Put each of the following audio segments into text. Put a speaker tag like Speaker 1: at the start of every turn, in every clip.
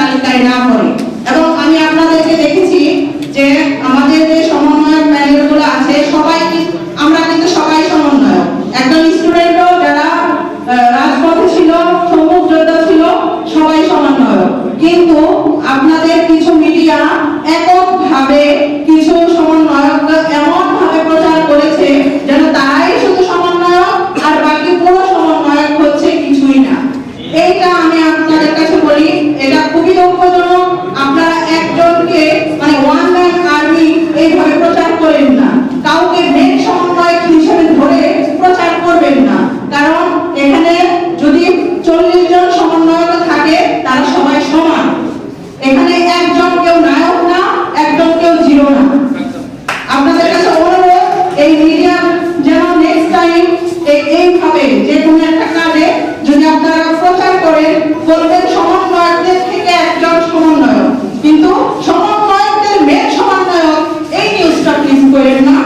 Speaker 1: তালিকায় না পড়ে এবং আমি আপনাদেরকে দেখেছি যে আমাদের যে সমন্বয়ক প্যানেলগুলো আছে, সবাই আমরা কিন্তু সবাই সমন্বয়ক। একজন স্টুডেন্টও যারা রাজপথে ছিল সম্মুখ যোদ্ধা ছিল, সবাই সমন্বয়ক। কিন্তু আপনাদের কিছু মিডিয়া এককভাবে কিছু সমন্বয়ক এমন ভাবে প্রচার করেছে যেন তারাই শুধু সমন্বয়ক আর বাকি পুরো সমন্বয়ক হচ্ছে কিছুই না এইটা আমি আপনাদের কাছে বলি এটা খুবই দুঃখজনক আপনারা একজনকে মানে ওয়ান ম্যান আর্মি এইভাবে প্রচার করেন না কাউকে মেন সমন্বয়ক হিসেবে ধরে প্রচার করবেন না কারণ এখানে যদি চল্লিশ জন সমন্বয়ক থাকে তারা সবাই সমান এখানে একজন কেউ নায়ক না, একদম কেউ জিরো না। আপনাদের কাছে অনুরোধ, এই মিডিয়া যেন নেক্সট টাইম এইভাবে যে কোনো একটা কাজে যদি আপনারা প্রচার করেন, বলবেন সমন্বয়কদের থেকে একজন সমন্বয়ক। কিন্তু সমন্বয়কদের মেন সমন্বয়ক এই নিউজটা প্লিজ করেন না।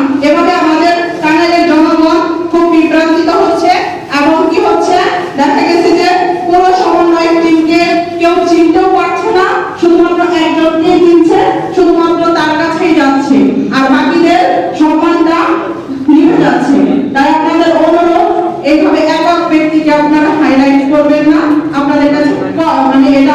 Speaker 1: শুধুমাত্র একজনকে কিনছে, শুধুমাত্র তার কাছেই যাচ্ছে। আর বাকিদের সম্মানটা নিভে যাচ্ছে। তাই আপনাদের অনুরোধ এইভাবে একক ব্যক্তিকে আপনারা হাইলাইট করবেন না। আপনাদের কাছে মানে এটা